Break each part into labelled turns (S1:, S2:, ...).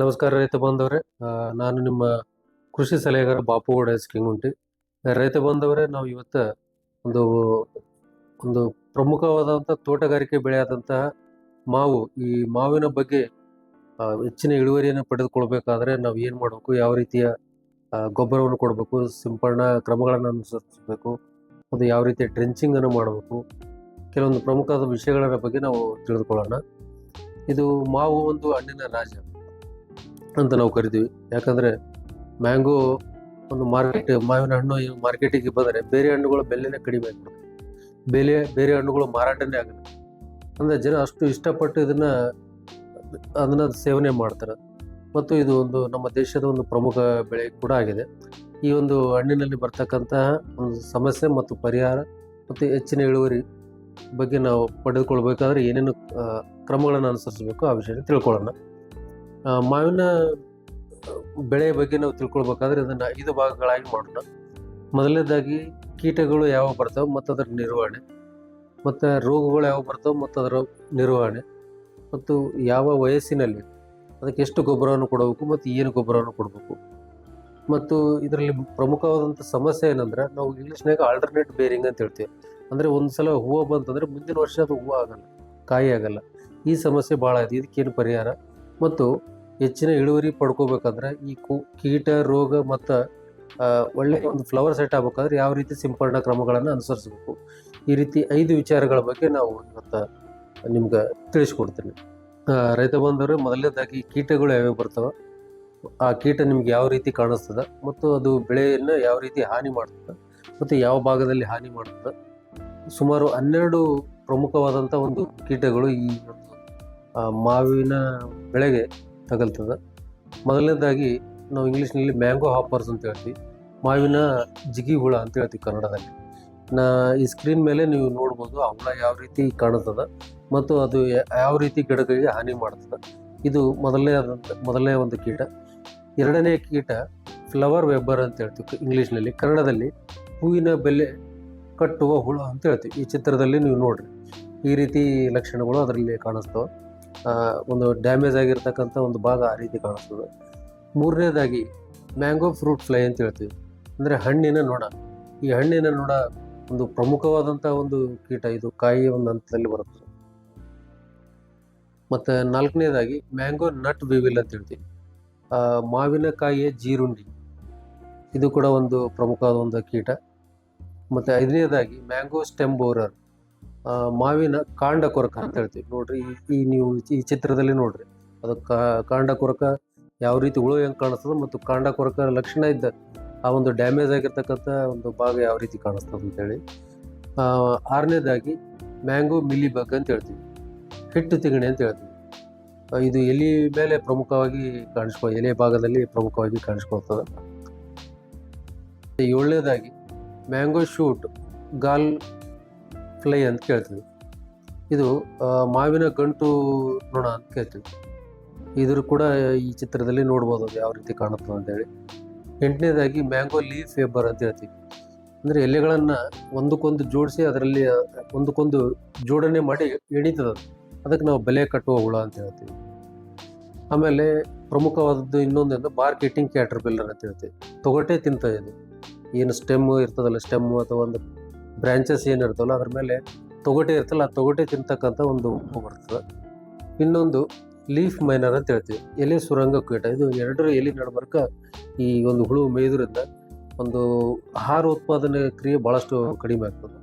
S1: ನಮಸ್ಕಾರ ರೈತ ಬಾಂಧವರೇ. ನಾನು ನಿಮ್ಮ ಕೃಷಿ ಸಲಹೆಗಾರ ಬಾಪುಗೌಡ ಎಸ್ ಕಿಂಗುಂಟಿ. ರೈತ ಬಾಂಧವರೇ, ನಾವು ಇವತ್ತ ಒಂದು ಒಂದು ಪ್ರಮುಖವಾದಂಥ ತೋಟಗಾರಿಕೆ ಬೆಳೆಯಾದಂತಹ ಮಾವು, ಈ ಮಾವಿನ ಬಗ್ಗೆ ಹೆಚ್ಚಿನ ಇಳುವರಿಯನ್ನು ಪಡೆದುಕೊಳ್ಬೇಕಾದ್ರೆ ನಾವು ಏನು ಮಾಡಬೇಕು, ಯಾವ ರೀತಿಯ ಗೊಬ್ಬರವನ್ನು ಕೊಡಬೇಕು, ಸಿಂಪಡಣಾ ಕ್ರಮಗಳನ್ನು ಅನುಸರಿಸಬೇಕು, ಅದು ಯಾವ ರೀತಿಯ ಟ್ರೆಂಚಿಂಗ್ ಅನ್ನು ಮಾಡಬೇಕು, ಕೆಲವೊಂದು ಪ್ರಮುಖವಾದ ವಿಷಯಗಳ ಬಗ್ಗೆ ನಾವು ತಿಳಿದುಕೊಳ್ಳೋಣ. ಇದು ಮಾವು ಒಂದು ಹಣ್ಣಿನ ರಾಜ. ಅಂತ ನಾವು ಕರಿತೀವಿ. ಯಾಕಂದರೆ ಮ್ಯಾಂಗೋ ಒಂದು ಮಾರ್ಕೆಟ್, ಮಾವಿನ ಹಣ್ಣು ಮಾರ್ಕೆಟಿಗೆ ಬಂದರೆ ಬೇರೆ ಹಣ್ಣುಗಳ ಬೆಲೆನೇ ಕಡಿಮೆ ಆಗ್ತದೆ. ಬೆಲೆ, ಬೇರೆ ಹಣ್ಣುಗಳು ಮಾರಾಟನೇ ಆಗಲ್ಲ. ಅಂದರೆ ಜನ ಅಷ್ಟು ಇಷ್ಟಪಟ್ಟು ಇದನ್ನು, ಅದನ್ನು ಸೇವನೆ ಮಾಡ್ತಾರೆ. ಮತ್ತು ಇದು ಒಂದು ನಮ್ಮ ದೇಶದ ಒಂದು ಪ್ರಮುಖ ಬೆಳೆ ಕೂಡ ಆಗಿದೆ. ಈ ಒಂದು ಹಣ್ಣಿನಲ್ಲಿ ಬರ್ತಕ್ಕಂತಹ ಒಂದು ಸಮಸ್ಯೆ ಮತ್ತು ಪರಿಹಾರ ಮತ್ತು ಹೆಚ್ಚಿನ ಇಳುವರಿ ಬಗ್ಗೆ ನಾವು ಪಡೆದುಕೊಳ್ಬೇಕಾದ್ರೆ ಏನೇನು ಕ್ರಮಗಳನ್ನು ಅನುಸರಿಸಬೇಕು ಆ ವಿಷಯ ತಿಳ್ಕೊಳ್ಳೋಣ. ಮಾವಿನ ಬೆಳೆ ಬಗ್ಗೆ ನಾವು ತಿಳ್ಕೊಳ್ಬೇಕಾದ್ರೆ ಅದನ್ನು ಐದು ಭಾಗಗಳಾಗಿ ಮಾಡೋಣ. ಮೊದಲನೇದಾಗಿ ಕೀಟಗಳು ಯಾವ ಬರ್ತಾವೆ ಮತ್ತು ಅದರ ನಿರ್ವಹಣೆ. ಮತ್ತು ರೋಗಗಳು ಯಾವ ಬರ್ತವೆ ಮತ್ತು ಅದರ ನಿರ್ವಹಣೆ. ಮತ್ತು ಯಾವ ವಯಸ್ಸಿನಲ್ಲಿ ಅದಕ್ಕೆ ಎಷ್ಟು ಗೊಬ್ಬರವನ್ನು ಕೊಡಬೇಕು ಮತ್ತು ಏನು ಗೊಬ್ಬರವನ್ನು ಕೊಡಬೇಕು. ಮತ್ತು ಇದರಲ್ಲಿ ಪ್ರಮುಖವಾದಂಥ ಸಮಸ್ಯೆ ಏನಂದ್ರೆ ನಾವು ಇಂಗ್ಲೀಷ್ನಾಗ ಆಲ್ಟರ್ನೇಟ್ ಬೇರಿಂಗ್ ಅಂತ ಹೇಳ್ತೀವಿ. ಅಂದರೆ ಒಂದು ಸಲ ಹೂವು ಬಂತಂದರೆ ಮುಂದಿನ ವರ್ಷ ಅದು ಹೂವು ಆಗಲ್ಲ, ಕಾಯಿ ಆಗಲ್ಲ. ಈ ಸಮಸ್ಯೆ ಭಾಳ ಇದೆ. ಇದಕ್ಕೇನು ಪರಿಹಾರ? ಮತ್ತು ಹೆಚ್ಚಿನ ಇಳುವರಿ ಪಡ್ಕೋಬೇಕಂದ್ರೆ ಈ ಕು, ಕೀಟ, ರೋಗ ಮತ್ತು ಒಳ್ಳೆ ಒಂದು ಫ್ಲವರ್ ಸೆಟ್ ಆಗ್ಬೇಕಾದ್ರೆ ಯಾವ ರೀತಿ ಸಿಂಪಡಣಾ ಕ್ರಮಗಳನ್ನು ಅನುಸರಿಸಬೇಕು. ಈ ರೀತಿ ಐದು ವಿಚಾರಗಳ ಬಗ್ಗೆ ನಾವು ಇವತ್ತು ನಿಮ್ಗೆ ತಿಳಿಸ್ಕೊಡ್ತೀನಿ. ರೈತ ಬಂದವರು, ಮೊದಲನೇದಾಗಿ ಕೀಟಗಳು ಯಾವ್ಯಾವ ಬರ್ತವೆ? ಆ ಕೀಟ ನಿಮ್ಗೆ ಯಾವ ರೀತಿ ಕಾಣಿಸ್ತದೆ? ಮತ್ತು ಅದು ಬೆಳೆಯನ್ನು ಯಾವ ರೀತಿ ಹಾನಿ ಮಾಡ್ತದೆ? ಮತ್ತು ಯಾವ ಭಾಗದಲ್ಲಿ ಹಾನಿ ಮಾಡ್ತದೆ? ಸುಮಾರು ಹನ್ನೆರಡು ಪ್ರಮುಖವಾದಂಥ ಒಂದು ಕೀಟಗಳು ಈ ಮಾವಿನ ಬೆಳೆಗೆ ತಗಲ್ತದೆ. ಮೊದಲನೇದಾಗಿ ನಾವು ಇಂಗ್ಲೀಷ್ನಲ್ಲಿ ಮ್ಯಾಂಗೋ ಹಾಪರ್ಸ್ ಅಂತ ಹೇಳ್ತೀವಿ. ಮಾವಿನ ಜಿಗಿ ಹುಳ ಅಂತ ಹೇಳ್ತೀವಿ ಕನ್ನಡದಲ್ಲಿ. ನಾ, ಈ ಸ್ಕ್ರೀನ್ ಮೇಲೆ ನೀವು ನೋಡ್ಬೋದು ಆ ಹುಳ ಯಾವ ರೀತಿ ಕಾಣುತ್ತದೆ ಮತ್ತು ಅದು ಯಾವ ರೀತಿ ಗಿಡಗಳಿಗೆ ಹಾನಿ ಮಾಡ್ತದೆ ಇದು ಮೊದಲನೇ ಆದಂಥ ಮೊದಲನೇ ಒಂದು ಕೀಟ. ಎರಡನೇ ಕೀಟ ಫ್ಲವರ್ ವೆಬ್ಬರ್ ಅಂತ ಹೇಳ್ತೀವಿ ಇಂಗ್ಲೀಷ್ನಲ್ಲಿ. ಕನ್ನಡದಲ್ಲಿ ಹೂವಿನ ಬೆಲೆ ಕಟ್ಟುವ ಹುಳ ಅಂತ ಹೇಳ್ತೀವಿ. ಈ ಚಿತ್ರದಲ್ಲಿ ನೀವು ನೋಡ್ರಿ. ಈ ರೀತಿ ಲಕ್ಷಣಗಳು ಅದರಲ್ಲಿ ಕಾಣಿಸ್ತವೆ. ಒಂದು ಡ್ಯಾಮೇಜ್ ಆಗಿರ್ತಕ್ಕಂಥ ಒಂದು ಭಾಗ ಆ ರೀತಿ ಕಾಣಿಸ್ತದೆ. ಮೂರನೇದಾಗಿ ಮ್ಯಾಂಗೋ ಫ್ರೂಟ್ ಫ್ಲೈ ಅಂತ ಹೇಳ್ತೀವಿ. ಅಂದರೆ ಹಣ್ಣಿನ ನೊಣ. ಈ ಹಣ್ಣಿನ ನೊಣ ಒಂದು ಪ್ರಮುಖವಾದಂಥ ಒಂದು ಕೀಟ ಇದು ಕಾಯಿಯ ಒಂದು ಹಂತದಲ್ಲಿ ಬರುತ್ತೆ. ಮತ್ತು ನಾಲ್ಕನೇದಾಗಿ ಮ್ಯಾಂಗೋ ನಟ್ ವಿವಿಲ್ ಅಂತ ಹೇಳ್ತೀವಿ. ಮಾವಿನಕಾಯಿಯ ಜೀರುಂಡಿ. ಇದು ಕೂಡ ಒಂದು ಪ್ರಮುಖವಾದ ಒಂದು ಕೀಟ. ಮತ್ತು ಐದನೇದಾಗಿ ಮ್ಯಾಂಗೋ ಸ್ಟೆಮ್ ಬೋರರ್ ಆ, ಮಾವಿನ ಕಾಂಡ ಕೊರಕ ಅಂತ ಹೇಳ್ತೀವಿ. ನೋಡ್ರಿ, ಈ- ನೀವು ಈ ಚಿತ್ರದಲ್ಲಿ ನೋಡ್ರಿ. ಅದು ಕಾಂಡ ಕೊರಕ ಯಾವ ರೀತಿ ಹುಳು ಹೆಂಗೆ ಕಾಣಿಸ್ತದೆ ಮತ್ತು ಕಾಂಡ ಕೊರಕ ಲಕ್ಷಣ ಇದ್ದ ಆ ಒಂದು ಡ್ಯಾಮೇಜ್ ಆಗಿರ್ತಕ್ಕಂಥ ಒಂದು ಭಾಗ ಯಾವ ರೀತಿ ಕಾಣಿಸ್ತದೆ ಅಂತೇಳಿ. ಆರನೇದಾಗಿ ಮ್ಯಾಂಗೋ ಮಿಲಿ ಬಗ್ ಅಂತ ಹೇಳ್ತೀವಿ. ಹಿಟ್ಟು ತಿಗಣೆ ಅಂತ ಹೇಳ್ತೀವಿ. ಇದು ಎಲೆ ಮೇಲೆ ಪ್ರಮುಖವಾಗಿ ಕಾಣಿಸ್ಕೊ, ಎಲೆ ಭಾಗದಲ್ಲಿ ಪ್ರಮುಖವಾಗಿ ಕಾಣಿಸ್ಕೊಳ್ತದೆ. ಏಳನೇದಾಗಿ ಮ್ಯಾಂಗೋ ಶೂಟ್ ಗಾಲ್ ಫ್ಲೈ ಅಂತ ಕೇಳ್ತೀವಿ. ಇದು ಮಾವಿನ ಗಂಟು ನೊಣ ಅಂತ ಕೇಳ್ತೀವಿ. ಇದ್ರ ಕೂಡ ಈ ಚಿತ್ರದಲ್ಲಿ ನೋಡ್ಬೋದು ಯಾವ ರೀತಿ ಕಾಣುತ್ತದೆ ಅಂತೇಳಿ. ಎಂಟನೇದಾಗಿ ಮ್ಯಾಂಗೋ ಲೀಫ್ ಫೇಬರ್ ಅಂತ ಹೇಳ್ತೀವಿ. ಅಂದರೆ ಎಲೆಗಳನ್ನು ಒಂದಕ್ಕೊಂದು ಜೋಡಿಸಿ ಅದರಲ್ಲಿ ಒಂದಕ್ಕೊಂದು ಜೋಡಣೆ ಮಾಡಿ ಎಣಿತದೆ ಅದಕ್ಕೆ ನಾವು ಬೆಲೆ ಕಟ್ಟುವ ಹುಳ ಅಂತ ಹೇಳ್ತೀವಿ. ಆಮೇಲೆ ಪ್ರಮುಖವಾದದ್ದು ಇನ್ನೊಂದು ಮಾರ್ಕೆಟಿಂಗ್ ಕ್ಯಾಟರ್ ಬಿಲ್ಲರ್ ಅಂತ ಹೇಳ್ತೀವಿ. ತೊಗಟೆ ತಿಂತ ಇದು ಏನು ಸ್ಟೆಮ್ ಇರ್ತದಲ್ಲ, ಸ್ಟೆಮ್ಮು ಅಥವಾ ಒಂದು ಬ್ರಾಂಚಸ್ ಏನಿರ್ತವಲ್ಲ ಅದ್ರ ಮೇಲೆ ತೊಗಟೆ ಇರ್ತಲ್ಲ, ಆ ತೊಗಟೆ ತಿಂತಕ್ಕಂಥ ಒಂದು ಬರ್ತದೆ. ಇನ್ನೊಂದು ಲೀಫ್ ಮೈನರ್ ಅಂತ ಹೇಳ್ತೀವಿ. ಎಲೆ ಸುರಂಗ ಕೀಟ. ಇದು ಎರಡರ ಎಲೆ ನಡ್ಬರ್ಕ ಈ ಒಂದು ಹುಳು ಮೇಯ್ದ್ರಿಂದ ಒಂದು ಆಹಾರ ಉತ್ಪಾದನೆ ಕ್ರಿಯೆ ಭಾಳಷ್ಟು ಕಡಿಮೆ ಆಗ್ತದೆ.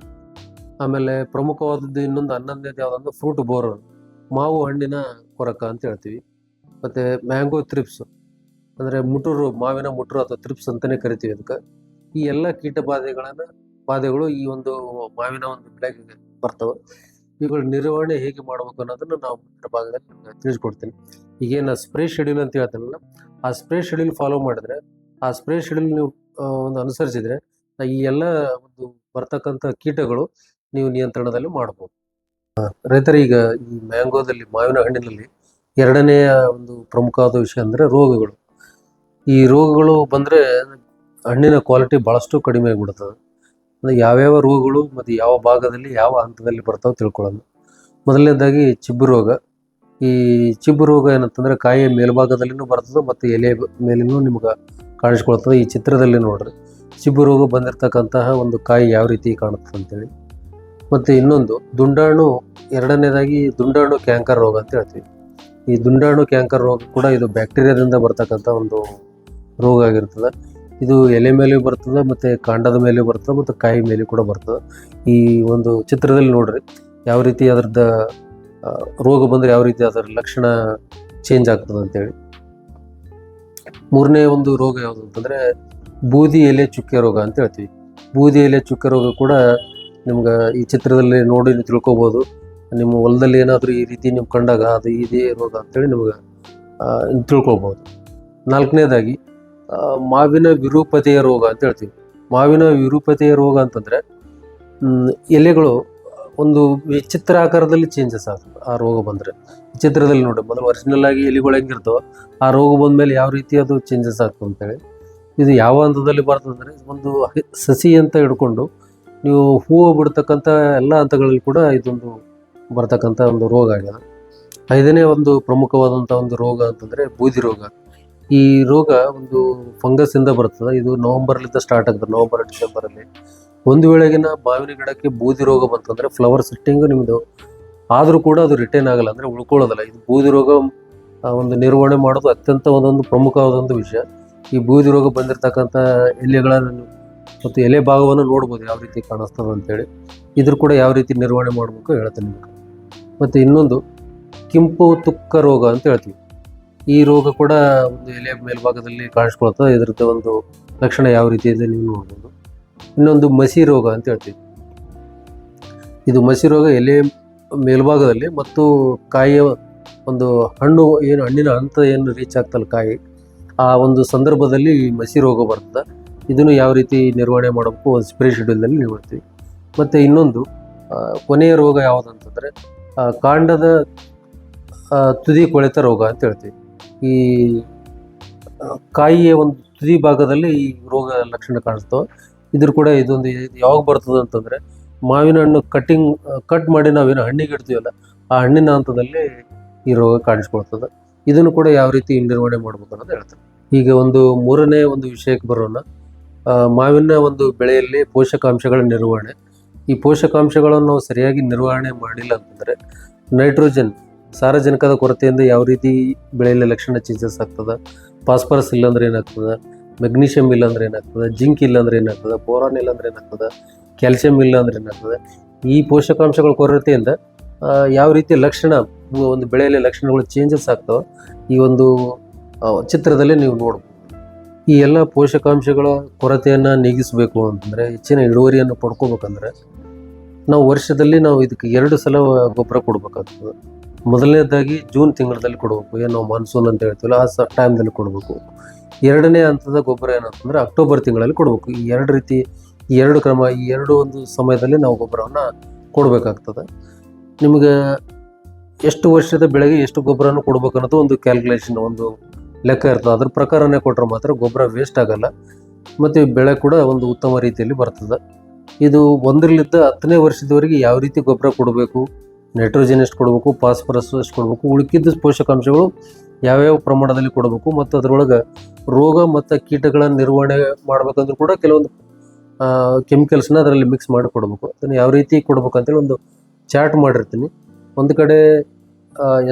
S1: ಆಮೇಲೆ ಪ್ರಮುಖವಾದದ್ದು ಇನ್ನೊಂದು ಹನ್ನೊಂದನೇದು ಯಾವುದಂದ್ರೆ ಫ್ರೂಟ್ ಬೋರರ್ ಮಾವು ಹಣ್ಣಿನ ಕೊರಕ ಅಂತ ಹೇಳ್ತೀವಿ. ಮತ್ತು ಮ್ಯಾಂಗೋ ತ್ರಿಪ್ಸ್ ಅಂದರೆ ಮುಟುರು, ಮಾವಿನ ಮುಟುರು ಅಥವಾ ತ್ರಿಪ್ಸ್ ಅಂತಲೇ ಕರಿತೀವಿ ಅದಕ್ಕೆ ಈ ಎಲ್ಲ ಕೀಟ ಬಾಧೆಗಳನ್ನು ಬಾಧೆಗಳು ಈ ಒಂದು ಮಾವಿನ ಒಂದು ಬೆಳೆಗೆ ಬರ್ತವೆ. ಇವುಗಳ ನಿರ್ವಹಣೆ ಹೇಗೆ ಮಾಡಬೇಕು ಅನ್ನೋದನ್ನ ನಾವು ಭಾಗದಲ್ಲಿ ತಿಳಿಸ್ಕೊಡ್ತೀನಿ. ಈಗ ಈಗೇನು ಸ್ಪ್ರೇ ಶೆಡ್ಯೂಲ್ ಅಂತ ಹೇಳ್ತಾನಲ್ಲ, ಆ ಸ್ಪ್ರೇ ಶೆಡ್ಯೂಲ್ ಫಾಲೋ ಮಾಡಿದ್ರೆ, ಆ ಸ್ಪ್ರೇ ಶೆಡ್ಯೂಲ್ ನೀವು ಒಂದು ಅನುಸರಿಸಿದ್ರೆ, ಈ ಎಲ್ಲ ಒಂದು ಬರ್ತಕ್ಕಂಥ ಕೀಟಗಳು ನೀವು ನಿಯಂತ್ರಣದಲ್ಲಿ ಮಾಡ್ಬೋದು. ರೈತರ ರೈತರೀಗ ಈ ಮ್ಯಾಂಗೋದಲ್ಲಿ, ಮಾವಿನ ಹಣ್ಣಿನಲ್ಲಿ ಎರಡನೆಯ ಒಂದು ಪ್ರಮುಖವಾದ ವಿಷಯ ಅಂದರೆ ರೋಗಗಳು. ಈ ರೋಗಗಳು ಬಂದರೆ ಹಣ್ಣಿನ ಕ್ವಾಲಿಟಿ ಭಾಳಷ್ಟು ಕಡಿಮೆ ಆಗಿಬಿಡ್ತದೆ. ಅಂದ್ರೆ ಯಾವ್ಯಾವ ರೋಗಗಳು ಮತ್ತು ಯಾವ ಭಾಗದಲ್ಲಿ ಯಾವ ಹಂತದಲ್ಲಿ ಬರ್ತಾವೆ ತಿಳ್ಕೊಳ್ಳೋಣ ಮೊದಲನೇದಾಗಿ ಚಿಬ್ಬು ರೋಗ. ಈ ಚಿಬ್ಬು ರೋಗ ಏನಂತಂದ್ರೆ ಕಾಯಿಯ ಮೇಲ್ಭಾಗದಲ್ಲಿನೂ ಬರ್ತದೆ ಮತ್ತು ಎಲೆ ಮೇಲಿನೂ ನಿಮ್ಗೆ ಕಾಣಿಸ್ಕೊಳ್ತದೆ. ಈ ಚಿತ್ರದಲ್ಲಿ ನೋಡ್ರಿ. ಚಿಬ್ಬು ರೋಗ ಬಂದಿರತಕ್ಕಂತಹ ಒಂದು ಕಾಯಿ ಯಾವ ರೀತಿ ಕಾಣುತ್ತೆ ಅಂತೇಳಿ. ಮತ್ತು ಇನ್ನೊಂದು, ದುಂಡಾಣು ಎರಡನೇದಾಗಿ ದುಂಡಾಣು ಕ್ಯಾಂಕರ್ ರೋಗ ಅಂತ ಹೇಳ್ತೀವಿ. ಈ ದುಂಡಾಣು ಕ್ಯಾಂಕರ್ ರೋಗ ಕೂಡ ಇದು ಬ್ಯಾಕ್ಟೀರಿಯಾದಿಂದ ಬರ್ತಕ್ಕಂಥ ಒಂದು ರೋಗ ಆಗಿರ್ತದೆ. ಇದು ಎಲೆ ಮೇಲೆ ಬರ್ತದೆ, ಮತ್ತು ಕಾಂಡದ ಮೇಲೆ ಬರ್ತದೆ, ಮತ್ತು ಕಾಯಿ ಮೇಲೆ ಕೂಡ ಬರ್ತದೆ. ಈ ಒಂದು ಚಿತ್ರದಲ್ಲಿ ನೋಡ್ರಿ, ಯಾವ ರೀತಿ ಅದರದ್ದು ರೋಗ ಬಂದರೆ ಯಾವ ರೀತಿ ಅದರ ಲಕ್ಷಣ ಚೇಂಜ್ ಆಗ್ತದೆ ಅಂತೇಳಿ. ಮೂರನೇ ಒಂದು ರೋಗ ಯಾವುದು ಅಂತಂದರೆ, ಬೂದಿ ಎಲೆ ಚುಕ್ಕೆ ರೋಗ ಅಂತ ಹೇಳ್ತೀವಿ. ಬೂದಿ ಎಲೆ ಚುಕ್ಕೆ ರೋಗ ಕೂಡ ನಿಮ್ಗೆ ಈ ಚಿತ್ರದಲ್ಲಿ ನೋಡಿ ನೀವು ನಿಮ್ಮ ಹೊಲದಲ್ಲಿ ಏನಾದರೂ ಈ ರೀತಿ ನೀವು ಕಂಡಾಗ ಅದು ಇದೇ ರೋಗ ಅಂತೇಳಿ ನಿಮ್ಗೆ ತಿಳ್ಕೊಬೋದು. ನಾಲ್ಕನೇದಾಗಿ ಮಾವಿನ ವಿರೂಪತೆಯ ರೋಗ ಅಂತ ಹೇಳ್ತೀವಿ. ಮಾವಿನ ವಿರೂಪತೆಯ ರೋಗ ಅಂತಂದರೆ ಎಲೆಗಳು ಒಂದು ವಿಚಿತ್ರ ಆಕಾರದಲ್ಲಿ ಚೇಂಜಸ್ ಆಗ್ತದೆ ಆ ರೋಗ ಬಂದರೆ. ವಿಚಿತ್ರದಲ್ಲಿ ನೋಡಿ ಮೊದಲು ಒರಿಜಿನಲ್ ಆಗಿ ಎಲೆಗಳು ಹೆಂಗಿರ್ತವೆ ಆ ರೋಗ ಬಂದ ಮೇಲೆ ಯಾವ ರೀತಿ ಅದು ಚೇಂಜಸ್ ಆಗ್ತದೆ ಅಂತೇಳಿ. ಇದು ಯಾವ ಹಂತದಲ್ಲಿ ಬರ್ತದೆ ಅಂದರೆ ಒಂದು ಸಸಿ ಅಂತ ಹಿಡ್ಕೊಂಡು ನೀವು ಹೂವು ಬಿಡ್ತಕ್ಕಂಥ ಎಲ್ಲ ಹಂತಗಳಲ್ಲಿ ಕೂಡ ಇದೊಂದು ಬರ್ತಕ್ಕಂಥ ಒಂದು ರೋಗ ಆಗಿದೆ. ಐದನೇ ಒಂದು ಪ್ರಮುಖವಾದಂಥ ಒಂದು ರೋಗ ಅಂತಂದರೆ ಬೂದಿ ರೋಗ. ಈ ರೋಗ ಒಂದು ಫಂಗಸ್ ಇಂದ ಬರ್ತದೆ. ಇದು ನವಂಬರ್ಲಿಂದ ಸ್ಟಾರ್ಟ್ ಆಗ್ತದೆ ನವೆಂಬರ್ ಡಿಸೆಂಬರಲ್ಲಿ ಒಂದು ವೇಳೆಗಿನ ಬಾವಿನ ಗಿಡಕ್ಕೆ ಬೂದಿ ರೋಗ ಬಂತಂದ್ರೆ ಫ್ಲವರ್ ಸೆಟ್ಟಿಂಗ್ ನಿಮ್ಮದು ಆದರೂ ಕೂಡ ಅದು ರಿಟೈನ್ ಆಗಲ್ಲ, ಅಂದ್ರೆ ಉಳ್ಕೊಳ್ಳೋದಿಲ್ಲ. ಇದು ಬೂದಿ ರೋಗ ಒಂದು ನಿರ್ವಹಣೆ ಮಾಡೋದು ಅತ್ಯಂತ ಒಂದೊಂದು ಪ್ರಮುಖವಾದೊಂದು ವಿಷಯ. ಈ ಬೂದಿ ರೋಗ ಬಂದಿರತಕ್ಕಂಥ ಎಲೆಗಳನ್ನು ಮತ್ತು ಎಲೆ ಭಾಗವನ್ನು ನೋಡ್ಬೋದು, ಯಾವ ರೀತಿ ಕಾಣಿಸ್ತದೆ ಅಂತೇಳಿ. ಇದ್ರ ಕೂಡ ಯಾವ ರೀತಿ ನಿರ್ವಹಣೆ ಮಾಡಬೇಕು ಹೇಳ್ತೇನೆ ಮತ್ತು ಇನ್ನೊಂದು, ಕೆಂಪು ತುಕ್ಕ ರೋಗ ಅಂತ ಹೇಳ್ತೀವಿ. ಈ ರೋಗ ಕೂಡ ಒಂದು ಎಲೆ ಮೇಲ್ಭಾಗದಲ್ಲಿ ಕಾಣಿಸ್ಕೊಳ್ತದೆ ಇದರದ್ದು ಒಂದು ಲಕ್ಷಣ ಯಾವ ರೀತಿ ಇದೆ ನೀವು ನೋಡ್ಬೋದು. ಇನ್ನೊಂದು ಮಸಿ ರೋಗ ಅಂತ ಹೇಳ್ತೀವಿ. ಇದು ಮಸಿ ರೋಗ ಎಲೆ ಮೇಲ್ಭಾಗದಲ್ಲಿ ಮತ್ತು ಕಾಯಿಯ ಒಂದು ಹಣ್ಣು ಏನು ಹಣ್ಣಿನ ಹಂತ ಏನು ರೀಚ್ ಆಗ್ತಲ್ಲ ಕಾಯಿ, ಆ ಒಂದು ಸಂದರ್ಭದಲ್ಲಿ ಈ ಮಸಿ ರೋಗ ಬರ್ತದೆ. ಇದನ್ನು ಯಾವ ರೀತಿ ನಿರ್ವಹಣೆ ಮಾಡಬೇಕು ಒಂದು ಸ್ಪ್ರೇ ಶೆಡ್ಯೂಲ್ನಲ್ಲಿ ನೀವು ಇರ್ತೀವಿ ಮತ್ತು ಇನ್ನೊಂದು ಕೊನೆಯ ರೋಗ ಯಾವುದಂತಂದರೆ ಕಾಂಡದ ತುದಿ ಕೊಳೆತ ರೋಗ ಅಂತ ಹೇಳ್ತೀವಿ. ಈ ಕಾಯಿಯ ಒಂದು ತುದಿ ಭಾಗದಲ್ಲಿ ಈ ರೋಗ ಲಕ್ಷಣ ಕಾಣಿಸ್ತವೆ. ಇದ್ರ ಕೂಡ ಇದೊಂದು ಇದು ಯಾವಾಗ ಬರ್ತದೆ ಅಂತಂದರೆ ಮಾವಿನ ಹಣ್ಣು ಕಟ್ಟಿಂಗ್ ಕಟ್ ಮಾಡಿ ನಾವೇನು ಹಣ್ಣಿಗೆ ಇಡ್ತೀವಲ್ಲ, ಆ ಹಣ್ಣಿನ ಹಂತದಲ್ಲಿ ಈ ರೋಗ ಕಾಣಿಸ್ಕೊಳ್ತದೆ. ಇದನ್ನು ಕೂಡ ಯಾವ ರೀತಿ ನಿರ್ವಹಣೆ ಮಾಡ್ಬೋದು ಅನ್ನೋದು ಹೇಳ್ತಾರೆ ಈಗ ಒಂದು ಮೂರನೇ ಒಂದು ವಿಷಯಕ್ಕೆ ಬರೋಣ. ಮಾವಿನ ಒಂದು ಬೆಳೆಯಲ್ಲಿ ಪೋಷಕಾಂಶಗಳ ನಿರ್ವಹಣೆ. ಈ ಪೋಷಕಾಂಶಗಳನ್ನು ನಾವು ಸರಿಯಾಗಿ ನಿರ್ವಹಣೆ ಮಾಡಿಲ್ಲ ಅಂತಂದರೆ ನೈಟ್ರೋಜನ್ ಸಾರಜನಕದ ಕೊರತೆಯಿಂದ ಯಾವ ರೀತಿ ಬೆಳೆಯಲ್ಲಿ ಲಕ್ಷಣ ಚೇಂಜಸ್ ಆಗ್ತದೆ? ಫಾಸ್ಫರಸ್ ಇಲ್ಲಾಂದ್ರೆ ಏನಾಗ್ತದೆ? ಮೆಗ್ನೀಷಿಯಮ್ ಇಲ್ಲಾಂದ್ರೆ ಏನಾಗ್ತದೆ? ಜಿಂಕ್ ಇಲ್ಲಾಂದ್ರೆ ಏನಾಗ್ತದೆ? ಬೋರಾನ್ ಇಲ್ಲಾಂದ್ರೆ ಏನಾಗ್ತದೆ? ಕ್ಯಾಲ್ಸಿಯಂ ಇಲ್ಲಾಂದ್ರೆ ಏನಾಗ್ತದೆ? ಈ ಪೋಷಕಾಂಶಗಳ ಕೊರತೆಯಿಂದ ಯಾವ ರೀತಿ ಲಕ್ಷಣ, ಒಂದು ಬೆಳೆಯಲ್ಲಿ ಲಕ್ಷಣಗಳು ಚೇಂಜಸ್ ಆಗ್ತವೆ? ಈ ಒಂದು ಚಿತ್ರದಲ್ಲಿ ನೀವು ನೋಡ್ಬೋದು. ಈ ಎಲ್ಲ ಪೋಷಕಾಂಶಗಳ ಕೊರತೆಯನ್ನು ನೀಗಿಸಬೇಕು ಅಂತಂದರೆ, ಹೆಚ್ಚಿನ ಇಳುವರಿಯನ್ನು ಪಡ್ಕೋಬೇಕಂದ್ರೆ, ನಾವು ವರ್ಷದಲ್ಲಿ ನಾವು ಇದಕ್ಕೆ ಎರಡು ಸಲ ಗೊಬ್ಬರ ಕೊಡಬೇಕಾಗ್ತದೆ. ಮೊದಲನೇದಾಗಿ ಜೂನ್ ತಿಂಗಳಲ್ಲಿ ಕೊಡಬೇಕು. ಏನು ಮಾನ್ಸೂನ್ ಅಂತ ಹೇಳ್ತೀವಲ್ಲ, ಆ ಟೈಮ್ದಲ್ಲಿ ಕೊಡಬೇಕು. ಎರಡನೇ ಹಂತದ ಗೊಬ್ಬರ ಏನಂತಂದರೆ ಅಕ್ಟೋಬರ್ ತಿಂಗಳಲ್ಲಿ ಕೊಡಬೇಕು. ಈ ಎರಡು ರೀತಿ, ಈ ಎರಡು ಕ್ರಮ, ಈ ಎರಡು ಒಂದು ಸಮಯದಲ್ಲಿ ನಾವು ಗೊಬ್ಬರವನ್ನು ಕೊಡಬೇಕಾಗ್ತದೆ. ನಿಮಗೆ ಎಷ್ಟು ವರ್ಷದ ಬೆಳೆಗೆ ಎಷ್ಟು ಗೊಬ್ಬರನ ಕೊಡ್ಬೇಕು ಅನ್ನೋದು ಒಂದು ಕ್ಯಾಲ್ಕುಲೇಷನ್ ಒಂದು ಲೆಕ್ಕ ಇರ್ತದೆ. ಅದ್ರ ಪ್ರಕಾರನೇ ಕೊಟ್ಟರೆ ಮಾತ್ರ ಗೊಬ್ಬರ ವೇಸ್ಟ್ ಆಗಲ್ಲ. ಮತ್ತು ಬೆಳೆ ಕೂಡ ಒಂದು ಉತ್ತಮ ರೀತಿಯಲ್ಲಿ ಬರ್ತದೆ. ಇದು ಒಂದರಲ್ಲಿದ್ದ ಹತ್ತನೇ ವರ್ಷದವರೆಗೆ ಯಾವ ರೀತಿ ಗೊಬ್ಬರ ಕೊಡಬೇಕು? ನೈಟ್ರೋಜನ್ ಎಷ್ಟು ಕೊಡಬೇಕು ಫಾಸ್ಫರಸ್ ಎಷ್ಟು ಕೊಡಬೇಕು, ಉಳಿಕಿದ್ದ ಪೋಷಕಾಂಶಗಳು ಯಾವ್ಯಾವ ಪ್ರಮಾಣದಲ್ಲಿ ಕೊಡಬೇಕು ಮತ್ತು ಅದರೊಳಗೆ ರೋಗ ಮತ್ತು ಕೀಟಗಳ ನಿರ್ವಹಣೆ ಮಾಡ್ಬೇಕಂದ್ರೂ ಕೂಡ ಕೆಲವೊಂದು ಕೆಮಿಕಲ್ಸ್ನ ಅದರಲ್ಲಿ ಮಿಕ್ಸ್ ಮಾಡಿ ಕೊಡಬೇಕು. ಅದನ್ನು ಯಾವ ರೀತಿ ಕೊಡ್ಬೇಕು ಅಂತೇಳಿ ಒಂದು ಚಾರ್ಟ್ ಮಾಡಿರ್ತೀನಿ. ಒಂದು ಕಡೆ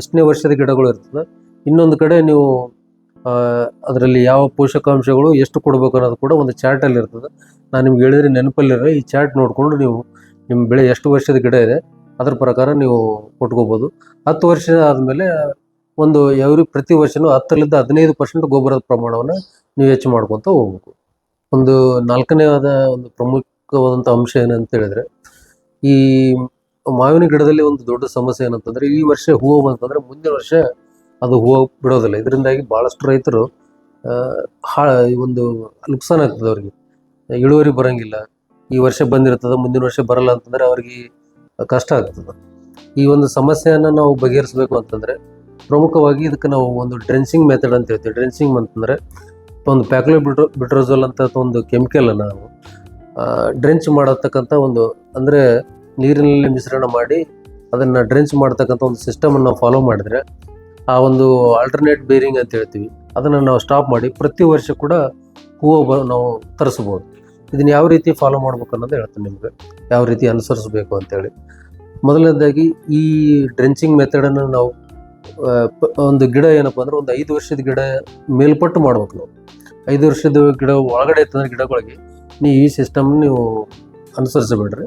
S1: ಎಷ್ಟನೇ ವರ್ಷದ ಗಿಡಗಳು ಇರ್ತದೆ, ಇನ್ನೊಂದು ಕಡೆ ನೀವು ಅದರಲ್ಲಿ ಯಾವ ಪೋಷಕಾಂಶಗಳು ಎಷ್ಟು ಕೊಡಬೇಕು ಅನ್ನೋದು ಕೂಡ ಒಂದು ಚಾರ್ಟಲ್ಲಿ ಇರ್ತದೆ. ನಾನು ನಿಮ್ಗೆ ಹೇಳಿದ್ರೆ ನೆನಪಲ್ಲಿರೋ ಈ ಚಾರ್ಟ್ ನೋಡಿಕೊಂಡು ನೀವು ನಿಮ್ಮ ಬೆಳೆ ಎಷ್ಟು ವರ್ಷದ ಗಿಡ ಇದೆ ಅದ್ರ ಪ್ರಕಾರ ನೀವು ಕೊಟ್ಕೋಬೋದು. ಹತ್ತು ವರ್ಷ ಆದಮೇಲೆ ಒಂದು ಎವ್ರಿ ಪ್ರತಿ ವರ್ಷನೂ ಹತ್ತರಿಂದ ಹದಿನೈದು ಪರ್ಸೆಂಟ್ ಗೊಬ್ಬರದ ಪ್ರಮಾಣವನ್ನು ನೀವು ಹೆಚ್ಚು ಮಾಡ್ಕೊತ ಹೋಗ್ಬೇಕು. ಒಂದು ನಾಲ್ಕನೇವಾದ ಒಂದು ಪ್ರಮುಖವಾದಂಥ ಅಂಶ ಏನಂತ ಹೇಳಿದ್ರೆ, ಈ ಮಾವಿನ ಗಿಡದಲ್ಲಿ ಒಂದು ದೊಡ್ಡ ಸಮಸ್ಯೆ ಏನಂತಂದ್ರೆ, ಈ ವರ್ಷ ಹೂವು ಬಂತಂದ್ರೆ ಮುಂದಿನ ವರ್ಷ ಅದು ಹೂವು ಬಿಡೋದಿಲ್ಲ. ಇದರಿಂದಾಗಿ ಭಾಳಷ್ಟು ರೈತರು ಹಾ ಒಂದು ನುಕ್ಸಾನ್ ಆಗ್ತದೆ ಅವ್ರಿಗೆ. ಇಳುವರಿ ಬರಂಗಿಲ್ಲ. ಈ ವರ್ಷ ಬಂದಿರ್ತದೆ, ಮುಂದಿನ ವರ್ಷ ಬರಲ್ಲ ಅಂತಂದ್ರೆ ಅವ್ರಿಗೆ ಕಷ್ಟ ಆಗ್ತದೆ. ಈ ಒಂದು ಸಮಸ್ಯೆಯನ್ನು ನಾವು ಬಗೆಹರಿಸಬೇಕು ಅಂತಂದರೆ ಪ್ರಮುಖವಾಗಿ ಇದಕ್ಕೆ ನಾವು ಒಂದು ಡ್ರೆನ್ಸಿಂಗ್ ಮೆಥಡ್ ಅಂತ ಹೇಳ್ತೀವಿ. ಡ್ರೆನ್ಸಿಂಗ್ ಅಂತಂದರೆ ಒಂದು ಪ್ಯಾಕ್ಲೋ ಬಿಟ್ರೋ, ಬಿಟ್ರೋಸೋಲ್ ಅಂತ ಒಂದು ಕೆಮಿಕಲನ್ನು ನಾವು ಡ್ರೆಂಚ್ ಮಾಡತಕ್ಕಂಥ ಒಂದು, ಅಂದರೆ ನೀರಿನಲ್ಲಿ ಮಿಶ್ರಣ ಮಾಡಿ ಅದನ್ನು ಡ್ರೆಂಚ್ ಮಾಡ್ತಕ್ಕಂಥ ಒಂದು ಸಿಸ್ಟಮನ್ನು ಫಾಲೋ ಮಾಡಿದರೆ ಆ ಒಂದು ಆಲ್ಟರ್ನೇಟ್ ಬೇರಿಂಗ್ ಅಂತ ಹೇಳ್ತೀವಿ. ಅದನ್ನು ನಾವು ಸ್ಟಾಪ್ ಮಾಡಿ ಪ್ರತಿ ವರ್ಷ ಕೂಡ ಹೂವು ನಾವು ತರಿಸ್ಬೋದು ಇದನ್ನು ಯಾವ ರೀತಿ ಫಾಲೋ ಮಾಡ್ಬೇಕು ಅನ್ನೋದು ಹೇಳ್ತೀನಿ ನಿಮಗೆ. ಯಾವ ರೀತಿ ಅನುಸರಿಸಬೇಕು ಅಂತೇಳಿ. ಮೊದಲನೇದಾಗಿ ಈ ಡ್ರೆಂಚಿಂಗ್ ಮೆಥಡನ್ನು ನಾವು ಒಂದು ಗಿಡ ಏನಪ್ಪ ಅಂದ್ರೆ ಒಂದು ಐದು ವರ್ಷದ ಗಿಡ ಮೇಲ್ಪಟ್ಟು ಮಾಡ್ಬೇಕು ನಾವು. ಐದು ವರ್ಷದ ಗಿಡ ಒಳಗಡೆ ಇತ್ತಂದ್ರೆ ಗಿಡಗಳಿಗೆ ನೀವು ಈ ಸಿಸ್ಟಮ್ ನೀವು ಅನುಸರಿಸಬೇಡ್ರಿ.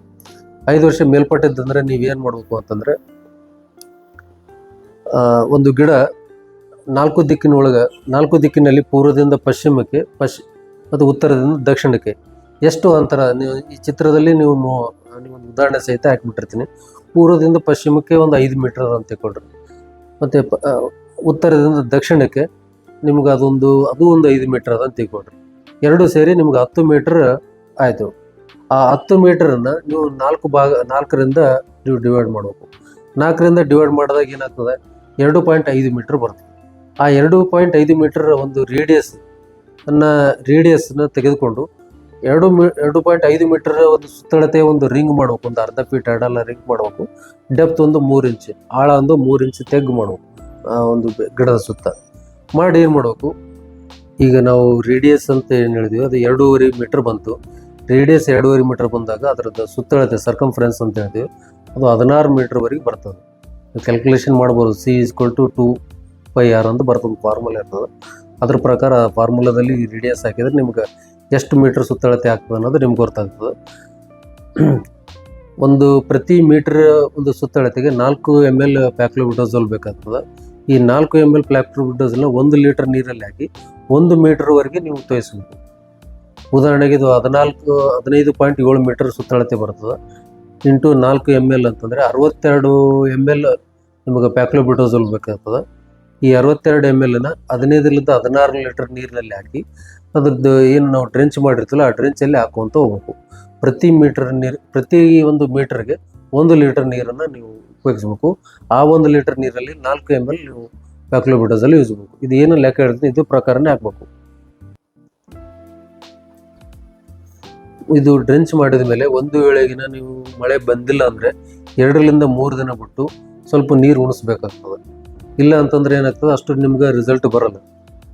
S1: ಐದು ವರ್ಷ ಮೇಲ್ಪಟ್ಟಿದ್ದಂದ್ರೆ ನೀವೇನು ಮಾಡಬೇಕು ಅಂತಂದ್ರೆ ಒಂದು ಗಿಡ ನಾಲ್ಕು ದಿಕ್ಕಿನೊಳಗೆ, ನಾಲ್ಕು ದಿಕ್ಕಿನಲ್ಲಿ ಪೂರ್ವದಿಂದ ಪಶ್ಚಿಮಕ್ಕೆ, ಪಶ್ ಮತ್ತು ಉತ್ತರದಿಂದ ದಕ್ಷಿಣಕ್ಕೆ ಎಷ್ಟು ಅಂತರ, ನೀವು ಈ ಚಿತ್ರದಲ್ಲಿ ನೀವು ಒಂದು ಉದಾಹರಣೆ ಸಹಿತ ಹಾಕ್ಬಿಟ್ಟಿರ್ತೀನಿ. ಪೂರ್ವದಿಂದ ಪಶ್ಚಿಮಕ್ಕೆ ಒಂದು ಐದು ಮೀಟರ್ ಅಂತ ಕೊಡ್ರಿ ಮತ್ತು ಉತ್ತರದಿಂದ ದಕ್ಷಿಣಕ್ಕೆ ನಿಮ್ಗೆ ಅದೊಂದು, ಅದು ಒಂದು ಐದು ಮೀಟರ್ ಅಂತ ತಿಳ್ಕೊಳ್ರಿ ಎರಡು ಸೇರಿ ನಿಮ್ಗೆ ಹತ್ತು ಮೀಟರ್ ಆಯಿತು. ಆ ಹತ್ತು ಮೀಟ್ರನ್ನು ನೀವು ನಾಲ್ಕು ಭಾಗ, ನಾಲ್ಕರಿಂದ ನೀವು ಡಿವೈಡ್ ಮಾಡಬೇಕು. ನಾಲ್ಕರಿಂದ ಡಿವೈಡ್ ಮಾಡಿದಾಗ ಏನಾಗ್ತದೆ? ಎರಡು ಪಾಯಿಂಟ್ ಐದು ಮೀಟರ್ ಬರ್ತದೆ ಆ ಎರಡು ಪಾಯಿಂಟ್ ಐದು ಮೀಟರ್ ಒಂದು ರೇಡಿಯಸ್ ಅನ್ನ ರೇಡಿಯಸ್ನ ತೆಗೆದುಕೊಂಡು ಎರಡು ಮೀ, ಎರಡು ಪಾಯಿಂಟ್ ಐದು ಮೀಟರ್ ಒಂದು ಸುತ್ತಳತೆ ಒಂದು ರಿಂಗ್ ಮಾಡ್ಬೇಕು, ಒಂದು ಅರ್ಧ ಫೀಟ್ ಎರಡೆಲ್ಲ ರಿಂಗ್ ಮಾಡಬೇಕು. ಡೆಪ್ತ್ ಒಂದು ಮೂರು ಇಂಚ್ ಆಳ ಒಂದು ಮೂರು ಇಂಚ್ ತೆಗ್ಗು ಮಾಡಬೇಕು ಒಂದು ಗಿಡದ ಸುತ್ತ. ಮಾಡಿ ಏನು ಮಾಡಬೇಕು? ಈಗ ನಾವು ರೇಡಿಯಸ್ ಅಂತ ಏನು ಹೇಳಿದ್ವಿ, ಅದು ಎರಡೂವರೆ ಮೀಟರ್ ಬಂತು. ರೇಡಿಯಸ್ ಎರಡೂವರೆ ಮೀಟರ್ ಬಂದಾಗ ಅದರದ್ದು ಸುತ್ತಳತೆ ಸರ್ಕಂಫರೆನ್ಸ್ ಅಂತ ಹೇಳ್ತೀವಿ ಅದು ಹದಿನಾರು ಮೀಟರ್ವರೆಗೆ ಬರ್ತದೆ. ಕ್ಯಾಲ್ಕುಲೇಷನ್ ಮಾಡ್ಬೋದು C is equal to two pi r ಅಂತ ಬರ್ತದೆ ಫಾರ್ಮುಲಾ ಇರ್ತದೆ. ಅದ್ರ ಪ್ರಕಾರ ಫಾರ್ಮುಲಾದಲ್ಲಿ ರೇಡಿಯಸ್ ಹಾಕಿದ್ರೆ ನಿಮ್ಗೆ ಎಷ್ಟು ಮೀಟರ್ ಸುತ್ತಳತೆ ಆಗ್ತದೆ ಅನ್ನೋದು ನಿಮ್ಗೆ ಗೊತ್ತಾಗ್ತದೆ. ಒಂದು ಪ್ರತಿ ಮೀಟರ್ ಒಂದು ಸುತ್ತಳತೆಗೆ ನಾಲ್ಕು ಎಂ ಎಲ್ ಪ್ಯಾಕ್ಲೋಬಿಟೋಸಲ್ ಬೇಕಾಗ್ತದೆ. ಈ ನಾಲ್ಕು ಎಂ ಎಲ್ ಪ್ಯಾಕ್ಲೋಬಿಟೋಸಲ್ನ ಒಂದು ಲೀಟರ್ ನೀರಲ್ಲಿ ಹಾಕಿ ಒಂದು ಮೀಟರ್ವರೆಗೆ ನೀವು ತೋಯಿಸ್ಬೇಕು ಉದಾಹರಣೆಗೆ ಇದು ಹದಿನಾಲ್ಕು, ಹದಿನೈದು ಪಾಯಿಂಟ್ ಏಳು ಮೀಟರ್ ಸುತ್ತಳತೆ ಬರ್ತದೆ. ಇಂಟು ನಾಲ್ಕು ಎಂ ಎಲ್ ಅಂತಂದರೆ ಅರವತ್ತೆರಡು ಎಂ ಎಲ್ ನಿಮಗೆ ಪ್ಯಾಕ್ಲೋಬಿಟೋಸಲ್ ಬೇಕಾಗ್ತದೆ. ಈ ಅರವತ್ತೆರಡು ಎಂ ಎಲ್ನ ಹದಿನೈದರಿಂದ ಹದಿನಾರು ಲೀಟರ್ ನೀರಿನಲ್ಲಿ ಹಾಕಿ ಅದ್ರದ್ದು ಏನು ನಾವು ಡ್ರೆಂಚ್ ಮಾಡಿರ್ತೀವಲ್ಲ, ಆ ಡ್ರೆಂಚಲ್ಲಿ ಹಾಕುವಂತ ಹೋಗ್ಬೇಕು. ಪ್ರತಿ ಮೀಟರ್ ನೀರು, ಪ್ರತಿ ಒಂದು ಮೀಟರ್ಗೆ ಒಂದು ಲೀಟರ್ ನೀರನ್ನು ನೀವು ಉಪಯೋಗಿಸ್ಬೇಕು. ಆ ಒಂದು ಲೀಟರ್ ನೀರಲ್ಲಿ ನಾಲ್ಕು ಎಂ ಎಲ್ ನೀವು ಕ್ಯಾಕ್ಲೋಮೀಟರ್ಸಲ್ಲಿ ಯೂಸ್ ಮಾಡಬೇಕು. ಇದು ಏನು ಲೆಕ್ಕ ಹೇಳ್ತೀನಿ ಇದು ಪ್ರಕಾರನೇ ಹಾಕ್ಬೇಕು. ಇದು ಡ್ರೆಂಚ್ ಮಾಡಿದ ಮೇಲೆ ಒಂದು ವೇಳೆಗಿನ ನೀವು ಮಳೆ ಬಂದಿಲ್ಲ ಅಂದರೆ ಎರಡರಿಂದ ಮೂರು ದಿನ ಬಿಟ್ಟು ಸ್ವಲ್ಪ ನೀರು ಉಣಿಸ್ಬೇಕಾಗ್ತದೆ. ಇಲ್ಲ ಅಂತಂದ್ರೆ ಏನಾಗ್ತದೆ? ಅಷ್ಟು ನಿಮ್ಗೆ ರಿಸಲ್ಟ್ ಬರಲ್ಲ.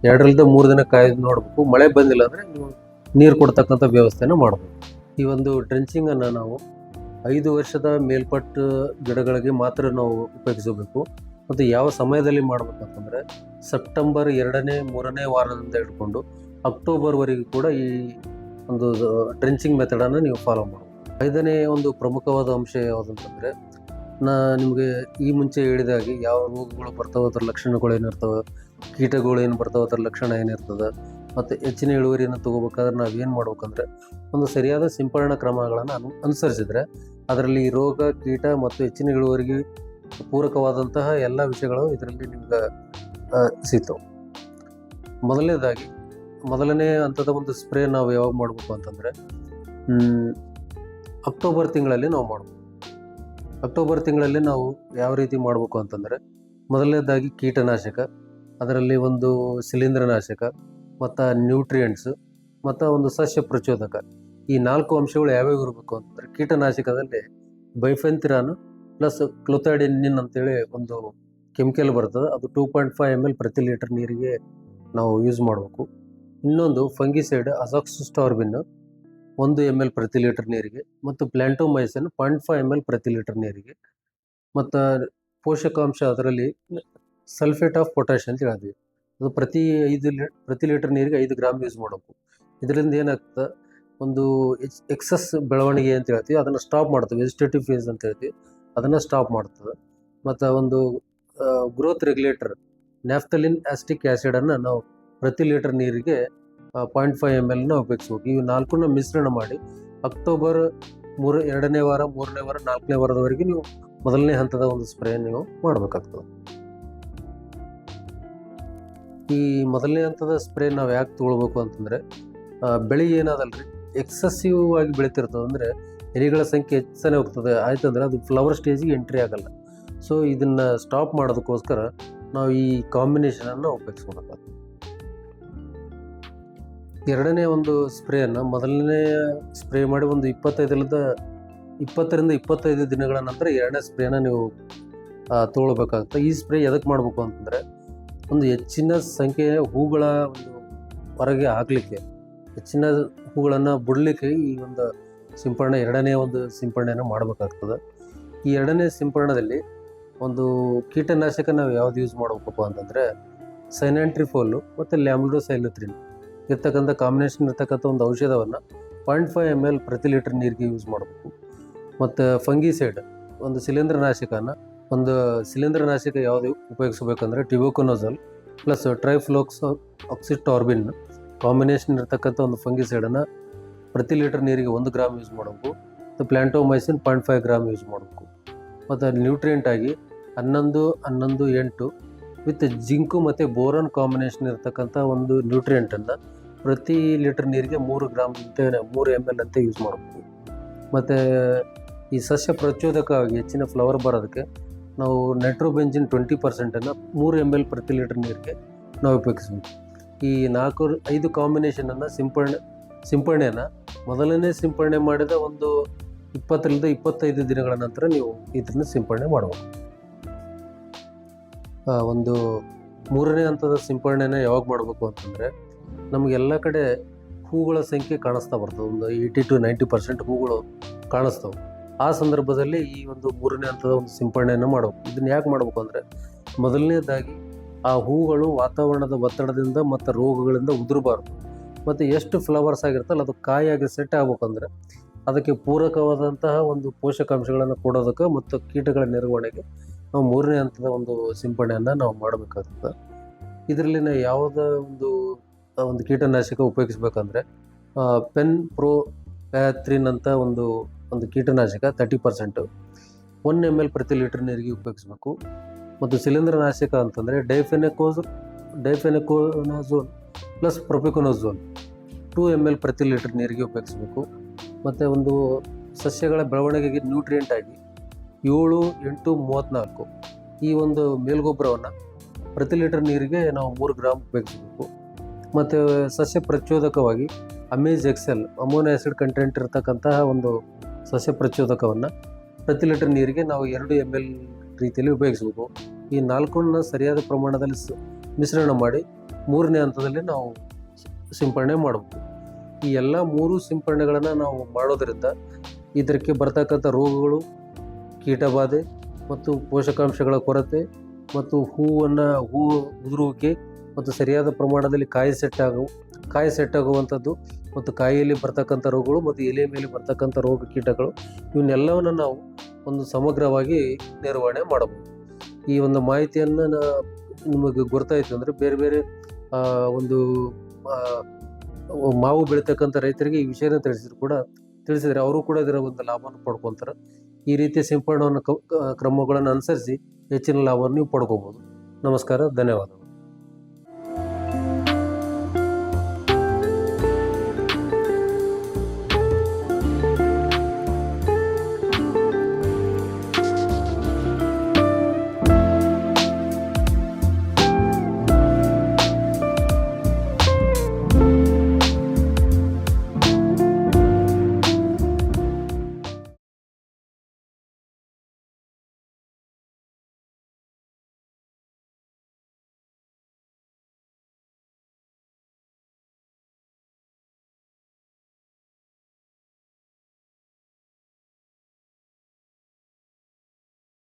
S1: ಎರಡರಿಂದ ಮೂರು ದಿನ ಕಾಯ್ದು ನೋಡಬೇಕು. ಮಳೆ ಬಂದಿಲ್ಲ ಅಂದರೆ ನೀವು ನೀರು ಕೊಡ್ತಕ್ಕಂಥ ವ್ಯವಸ್ಥೆನ ಮಾಡಬೇಕು. ಈ ಒಂದು ಡ್ರೆಂಚಿಂಗನ್ನು ನಾವು ಐದು ವರ್ಷದ ಮೇಲ್ಪಟ್ಟ ಗಿಡಗಳಿಗೆ ಮಾತ್ರ ನಾವು ಉಪಯೋಗಿಸಬೇಕು. ಮತ್ತು ಯಾವ ಸಮಯದಲ್ಲಿ ಮಾಡಬೇಕಂತಂದರೆ ಸೆಪ್ಟೆಂಬರ್ ಎರಡನೇ, ಮೂರನೇ ವಾರದಿಂದ ಹಿಡ್ಕೊಂಡು ಅಕ್ಟೋಬರ್ವರೆಗೂ ಕೂಡ ಈ ಒಂದು ಡ್ರೆಂಚಿಂಗ್ ಮೆಥಡನ್ನು ನೀವು ಫಾಲೋ ಮಾಡಬೇಕು. ಐದನೇ ಒಂದು ಪ್ರಮುಖವಾದ ಅಂಶ ಯಾವುದಂತಂದರೆ ನಾ ನಿಮಗೆ ಈ ಮುಂಚೆ ಹೇಳಿದ ಹಾಗೆ ಯಾವ ರೋಗಗಳು ಬರ್ತಾವೆ, ಅದರ ಲಕ್ಷಣಗಳು ಏನಿರ್ತವೆ ಕೀಟಗಳು ಏನು ಬರ್ತಾವೆ, ಅದರ ಲಕ್ಷಣ ಏನಿರ್ತದೆ ಮತ್ತು ಹೆಚ್ಚಿನ ಇಳುವರಿಯನ್ನು ತೊಗೋಬೇಕಾದ್ರೆ ನಾವು ಏನು ಮಾಡ್ಬೇಕಂದ್ರೆ ಒಂದು ಸರಿಯಾದ ಸಿಂಪರಣಾ ಕ್ರಮಗಳನ್ನು ಅನು, ಅನುಸರಿಸಿದರೆ ಅದರಲ್ಲಿ ರೋಗ, ಕೀಟ ಮತ್ತು ಹೆಚ್ಚಿನ ಇಳುವರಿಗೆ ಪೂರಕವಾದಂತಹ ಎಲ್ಲ ವಿಷಯಗಳು ಇದರಲ್ಲಿ ನಿಮ್ಗೆ ಸಿಗ್ತವೆ. ಮೊದಲನೇದಾಗಿ, ಮೊದಲನೇ ಹಂತದ ಒಂದು ಸ್ಪ್ರೇ ನಾವು ಯಾವಾಗ ಮಾಡಬೇಕು ಅಂತಂದರೆ ಅಕ್ಟೋಬರ್ ತಿಂಗಳಲ್ಲಿ ನಾವು ಮಾಡಬೇಕು. ಅಕ್ಟೋಬರ್ ತಿಂಗಳಲ್ಲಿ ನಾವು ಯಾವ ರೀತಿ ಮಾಡಬೇಕು ಅಂತಂದರೆ, ಮೊದಲನೇದಾಗಿ ಕೀಟನಾಶಕ, ಅದರಲ್ಲಿ ಒಂದು ಶಿಲೀಂಧ್ರನಾಶಕ, ಮತ್ತು ನ್ಯೂಟ್ರಿಯೆಂಟ್ಸು, ಮತ್ತು ಒಂದು ಸಸ್ಯ ಪ್ರಚೋದಕ. ಈ ನಾಲ್ಕು ಅಂಶಗಳು ಯಾವ್ಯಾವ ಇರಬೇಕು ಅಂತಂದರೆ, ಕೀಟನಾಶಕದಲ್ಲಿ ಬೈಫೆಂತಿರಾನು ಪ್ಲಸ್ ಕ್ಲೊಥೈಡಿನಿನ್ ಅಂತೇಳಿ ಒಂದು ಕೆಮಿಕಲ್ ಬರ್ತದೆ. ಅದು ಟೂ ಪಾಯಿಂಟ್ ಫೈವ್ ಎಂ ಎಲ್ ಪ್ರತಿ ಲೀಟರ್ ನೀರಿಗೆ ನಾವು ಯೂಸ್ ಮಾಡಬೇಕು. ಇನ್ನೊಂದು ಫಂಗಿಸೈಡ್ ಅಜಾಕ್ಸಿಸ್ಟಾರ್ಬಿನ್ ಒಂದು ಎಂ ಎಲ್ ಪ್ರತಿ ಲೀಟರ್ ನೀರಿಗೆ ಮತ್ತು ಪ್ಲ್ಯಾಂಟೋಮೈಸನ್ ಪಾಯಿಂಟ್ ಫೈವ್ ಎಂ ಎಲ್ ಪ್ರತಿ ಲೀಟರ್ ನೀರಿಗೆ ಮತ್ತು ಪೋಷಕಾಂಶ ಅದರಲ್ಲಿ ಸಲ್ಫೇಟ್ ಆಫ್ ಪೊಟ್ಯಾಷ್ ಅಂತ ಹೇಳ್ತೀವಿ ಅದು ಪ್ರತಿ ಐದು ಲೀ, ಪ್ರತಿ ಲೀಟರ್ ನೀರಿಗೆ ಐದು ಗ್ರಾಮ್ ಯೂಸ್ ಮಾಡಬೇಕು. ಇದರಿಂದ ಏನಾಗ್ತದೆ, ಒಂದು ಎಕ್ಸ್, ಎಕ್ಸಸ್ ಬೆಳವಣಿಗೆ ಅಂತ ಹೇಳ್ತೀವಿ, ಅದನ್ನು ಸ್ಟಾಪ್ ಮಾಡ್ತದೆ ವೆಜಿಟೇಟಿವ್ ಫೇಸ್ ಅಂತ ಹೇಳ್ತೀವಿ, ಅದನ್ನು ಸ್ಟಾಪ್ ಮಾಡ್ತದೆ ಮತ್ತು ಒಂದು ಗ್ರೋತ್ ರೆಗ್ಯುಲೇಟರ್ ನ್ಯಾಫ್ತಲಿನ್ ಆಸ್ಟಿಕ್ ಆ್ಯಸಿಡನ್ನು ನಾವು ಪ್ರತಿ ಲೀಟರ್ ನೀರಿಗೆ ಪಾಯಿಂಟ್ ಫೈವ್ ಎಂ ಎಲ್ನ ಉಪಯೋಗಿಸ್ಬೇಕು. ಇವು ನಾಲ್ಕನ್ನ ಮಿಶ್ರಣ ಮಾಡಿ, ಅಕ್ಟೋಬರ್ ಮೂರು, ಎರಡನೇ ವಾರ, ಮೂರನೇ ವಾರ, ನಾಲ್ಕನೇ ವಾರದವರೆಗೆ ನೀವು ಮೊದಲನೇ ಹಂತದ ಒಂದು ಸ್ಪ್ರೇ ನೀವು ಮಾಡಬೇಕಾಗ್ತದೆ. ಈ ಮೊದಲನೇ ಹಂತದ ಸ್ಪ್ರೇ ನಾವು ಯಾಕೆ ತೊಗೊಳ್ಬೇಕು ಅಂತಂದರೆ ಬೆಳೆ ಏನದಲ್ರಿ? ಎಕ್ಸಸಿವ್ ಆಗಿ ಬೆಳೀತಿರ್ತದೆ. ಅಂದರೆ ಎಲೆಗಳ ಸಂಖ್ಯೆ ಹೆಚ್ಚಾನೇ ಹೋಗ್ತದೆ. ಆಯ್ತಂದ್ರೆ ಅದು ಫ್ಲವರ್ ಸ್ಟೇಜಿಗೆ ಎಂಟ್ರಿ ಆಗಲ್ಲ. ಸೊ ಇದನ್ನು ಸ್ಟಾಪ್ ಮಾಡೋದಕ್ಕೋಸ್ಕರ ನಾವು ಈ ಕಾಂಬಿನೇಷನನ್ನು ಉಪಯೋಗಿಸ್ಕೊಬೇಕಾಗ್ತದೆ. ಎರಡನೇ ಒಂದು ಸ್ಪ್ರೇಯನ್ನು ಮೊದಲನೇ ಸ್ಪ್ರೇ ಮಾಡಿ ಒಂದು ಇಪ್ಪತ್ತೈದರಿಂದ ಇಪ್ಪತ್ತರಿಂದ ಇಪ್ಪತ್ತೈದು ದಿನಗಳ ನಂತರ ಎರಡನೇ ಸ್ಪ್ರೇನ ನೀವು ತೊಗೊಳ್ಬೇಕಾಗುತ್ತೆ. ಈ ಸ್ಪ್ರೇ ಎದಕ್ಕೆ ಮಾಡಬೇಕು ಅಂತಂದರೆ ಒಂದು ಹೆಚ್ಚಿನ ಸಂಖ್ಯೆಯ ಹೂಗಳ ಒಂದು ಹೊರಗೆ ಹಾಕಲಿಕ್ಕೆ, ಹೆಚ್ಚಿನ ಹೂಗಳನ್ನು ಬಿಡಲಿಕ್ಕೆ ಈ ಒಂದು ಸಿಂಪರಣೆ ಎರಡನೇ ಒಂದು ಸಿಂಪರಣೆಯನ್ನು ಮಾಡಬೇಕಾಗ್ತದೆ. ಈ ಎರಡನೇ ಸಿಂಪರಣದಲ್ಲಿ ಒಂದು ಕೀಟನಾಶಕ ನಾವು ಯಾವ್ದು ಯೂಸ್ ಮಾಡಬೇಕಪ್ಪ ಅಂತಂದರೆ, ಸೈನಾಂಟ್ರಿಫೋಲು ಮತ್ತು ಲ್ಯಾಮ್ಡೋಸೈಲತ್ರಿನ್. ಇರ್ತಕ್ಕಂಥ ಕಾಂಬಿನೇಷನ್ ಇರ್ತಕ್ಕಂಥ ಒಂದು ಔಷಧವನ್ನು ಪಾಯಿಂಟ್ ಫೈವ್ ಎಂ ಎಲ್ ಪ್ರತಿ ಲೀಟರ್ ನೀರಿಗೆ ಯೂಸ್ ಮಾಡಬೇಕು. ಮತ್ತು ಫಂಗಿಸೈಡ್ ಒಂದು ಶಿಲೀಂಧ್ರನಾಶಕನ ಒಂದು ಶಿಲೀಂಧ್ರನಾಶಕ ಯಾವುದು ಉಪಯೋಗಿಸಬೇಕಂದ್ರೆ ಟಿಬೋಕೊನೋಸಲ್ ಪ್ಲಸ್ ಟ್ರೈಫ್ಲೋಕ್ಸ್ ಆಕ್ಸಿಟಾರ್ಬಿನ್ ಕಾಂಬಿನೇಷನ್ ಇರ್ತಕ್ಕಂಥ ಒಂದು ಫಂಗಿಸೈಡನ್ನು ಪ್ರತಿ ಲೀಟರ್ ನೀರಿಗೆ ಒಂದು ಗ್ರಾಮ್ ಯೂಸ್ ಮಾಡಬೇಕು. ಮತ್ತು plantomycin point five gram use ಮಾಡಬೇಕು. ಮತ್ತು ನ್ಯೂಟ್ರಿಯೆಂಟ್ ಆಗಿ ಹನ್ನೊಂದು ಹನ್ನೊಂದು, ಎಂಟು ವಿತ್ ಜಿಂಕು ಮತ್ತು ಬೋರಾನ್ ಕಾಂಬಿನೇಷನ್ ಇರ್ತಕ್ಕಂಥ ಒಂದು ನ್ಯೂಟ್ರಿಯೆಂಟನ್ನು ಪ್ರತಿ ಲೀಟರ್ ನೀರಿಗೆ ಮೂರು ಗ್ರಾಮ್ ಅಂತ ಮೂರು ಎಂ ಎಲ್ ಅಂತ ಯೂಸ್ ಮಾಡ್ಬೋದು. ಮತ್ತು ಈ ಸಸ್ಯ ಪ್ರಚೋದಕವಾಗಿ ಹೆಚ್ಚಿನ ಫ್ಲವರ್ ಬರೋದಕ್ಕೆ ನಾವು ನೈಟ್ರೋಬೆಂಜಿನ್ ಟ್ವೆಂಟಿ ಪರ್ಸೆಂಟನ್ನು ಮೂರು ಎಂ ಎಲ್ ಪ್ರತಿ ಲೀಟರ್ ನೀರಿಗೆ ನಾವು ಉಪಯೋಗಿಸ್ಬೇಕು ಈ ನಾಲ್ಕು ಐದು ಕಾಂಬಿನೇಷನನ್ನು ಸಿಂಪರಣೆ ಸಿಂಪರಣೆಯನ್ನು ಮೊದಲನೇ ಸಿಂಪರಣೆ ಮಾಡಿದ ಒಂದು ಇಪ್ಪತ್ತರಿಂದ ಇಪ್ಪತ್ತೈದು ದಿನಗಳ ನಂತರ ನೀವು ಇದನ್ನು ಸಿಂಪರಣೆ ಮಾಡಬೇಕು ಆ, ಒಂದು ಮೂರನೇ ಹಂತದ ಸಿಂಪರಣೆನ ಯಾವಾಗ ಮಾಡಬೇಕು ಅಂತಂದರೆ ನಮಗೆಲ್ಲ ಕಡೆ ಹೂಗಳ ಸಂಖ್ಯೆ ಕಾಣಿಸ್ತಾ ಬರ್ತದೆ. ಒಂದು ಏಯ್ಟಿ ಟು ನೈಂಟಿ ಪರ್ಸೆಂಟ್ ಹೂಗಳು ಕಾಣಿಸ್ತವೆ. ಆ ಸಂದರ್ಭದಲ್ಲಿ ಈ ಒಂದು ಮೂರನೇ ಹಂತದ ಒಂದು ಸಿಂಪರಣೆಯನ್ನು ಮಾಡಬೇಕು. ಇದನ್ನು ಯಾಕೆ ಮಾಡಬೇಕು ಅಂದರೆ ಮೊದಲನೇದಾಗಿ ಆ ಹೂಗಳು ವಾತಾವರಣದ ಒತ್ತಡದಿಂದ ಮತ್ತು ರೋಗಗಳಿಂದ ಉದುರಬಾರ್ದು. ಮತ್ತು ಎಷ್ಟು ಫ್ಲವರ್ಸ್ ಆಗಿರ್ತಲ್ಲ, ಅದು ಕಾಯಾಗಿ ಸೆಟ್ ಆಗ್ಬೇಕಂದ್ರೆ ಅದಕ್ಕೆ ಪೂರಕವಾದಂತಹ ಒಂದು ಪೋಷಕಾಂಶಗಳನ್ನು ಕೊಡೋದಕ್ಕೆ ಮತ್ತು ಕೀಟಗಳ ನಿರ್ವಹಣೆಗೆ ನಾವು ಮೂರನೇ ಹಂತದ ಒಂದು ಸಿಂಪಡಣೆಯನ್ನು ನಾವು ಮಾಡಬೇಕಾಗ್ತದೆ. ಇದರಲ್ಲಿ ನಾವು ಯಾವುದೇ ಒಂದು ಒಂದು ಕೀಟನಾಶಕ ಉಪಯೋಗಿಸ್ಬೇಕಂದ್ರೆ ಪೆನ್ ಪ್ರೋ ಪ್ಯಾತ್ರಿನ್ ಅಂತ ಒಂದು ಒಂದು ಕೀಟನಾಶಕ ತರ್ಟಿ ಪರ್ಸೆಂಟು, ಒನ್ ಎಂ ಎಲ್ ಪ್ರತಿ ಲೀಟರ್ ನೀರಿಗೆ ಉಪಯೋಗಿಸ್ಬೇಕು. ಮತ್ತು ಶಿಲೀಂಧ್ರನಾಶಕ ಅಂತಂದರೆ ಡೈಫೆನೆಕೋಸ್ difenoconazole plus propiconazole two ML L ಪ್ರತಿ ಲೀಟರ್ ನೀರಿಗೆ ಉಪಯೋಗಿಸ್ಬೇಕು. ಮತ್ತು ಒಂದು ಸಸ್ಯಗಳ ಬೆಳವಣಿಗೆಗೆ ನ್ಯೂಟ್ರಿಯೆಂಟ್ ಆಗಿ ಏಳು ಎಂಟು ಮೂವತ್ತ್ನಾಲ್ಕು ಈ ಒಂದು ಮೇಲ್ಗೊಬ್ಬರವನ್ನು ಪ್ರತಿ ಲೀಟರ್ ನೀರಿಗೆ ನಾವು ಮೂರು ಗ್ರಾಮ್ ಉಪಯೋಗಿಸಬೇಕು ಮತ್ತು ಸಸ್ಯ ಪ್ರಚೋದಕವಾಗಿ Amaze Excel amino acid content ಇರತಕ್ಕಂತಹ ಒಂದು ಸಸ್ಯ ಪ್ರಚೋದಕವನ್ನು ಪ್ರತಿ ಲೀಟರ್ ನೀರಿಗೆ ನಾವು ಎರಡು ಎಂ ಎಲ್ ರೀತಿಯಲ್ಲಿ ಉಪಯೋಗಿಸಬೇಕು. ಈ ನಾಲ್ಕನ್ನ ಸರಿಯಾದ ಪ್ರಮಾಣದಲ್ಲಿ ಮಿಶ್ರಣ ಮಾಡಿ ಮೂರನೇ ಹಂತದಲ್ಲಿ ನಾವು ಸಿಂಪರಣೆ ಮಾಡಬೇಕು. ಈ ಎಲ್ಲ ಮೂರು ಸಿಂಪರಣೆಗಳನ್ನು ನಾವು ಮಾಡೋದರಿಂದ ಇದಕ್ಕೆ ಬರ್ತಕ್ಕಂಥ ರೋಗಗಳು ಕೀಟಬಾಧೆ ಮತ್ತು ಪೋಷಕಾಂಶಗಳ ಕೊರತೆ ಮತ್ತು ಹೂವನ್ನು ಹೂವು ಉದುರುವಿಕೆ ಮತ್ತು ಸರಿಯಾದ ಪ್ರಮಾಣದಲ್ಲಿ ಕಾಯಿ ಸೆಟ್ ಕಾಯಿ ಸೆಟ್ಟಾಗುವಂಥದ್ದು ಮತ್ತು ಕಾಯಿಯಲ್ಲಿ ಬರ್ತಕ್ಕಂಥ ರೋಗಗಳು ಮತ್ತು ಎಲೆ ಮೇಲೆ ಬರ್ತಕ್ಕಂಥ ರೋಗ ಕೀಟಗಳು ಇವನ್ನೆಲ್ಲವನ್ನು ನಾವು ಒಂದು ಸಮಗ್ರವಾಗಿ ನಿರ್ವಹಣೆ ಮಾಡಬಹುದು. ಈ ಒಂದು ಮಾಹಿತಿಯನ್ನು ನಿಮಗೆ ಗೊತ್ತಾಯಿತು ಅಂದರೆ ಬೇರೆ ಬೇರೆ ಒಂದು ಮಾವು ಬೆಳೀತಕ್ಕಂಥ ರೈತರಿಗೆ ಈ ವಿಷಯನ ತಿಳಿಸಿದ್ರು ಕೂಡ ತಿಳಿಸಿದರೆ ಅವರು ಕೂಡ ಇದರ ಒಂದು ಲಾಭವನ್ನು ಪಡ್ಕೊತಾರೆ. ಈ ರೀತಿಯ ಸಿಂಪಡಣವನ್ನು ಕ್ರಮಗಳನ್ನು ಅನುಸರಿಸಿ ಹೆಚ್ಚಿನ ಲಾಭವನ್ನು ನೀವು ಪಡ್ಕೋಬೋದು. ನಮಸ್ಕಾರ, ಧನ್ಯವಾದಗಳು.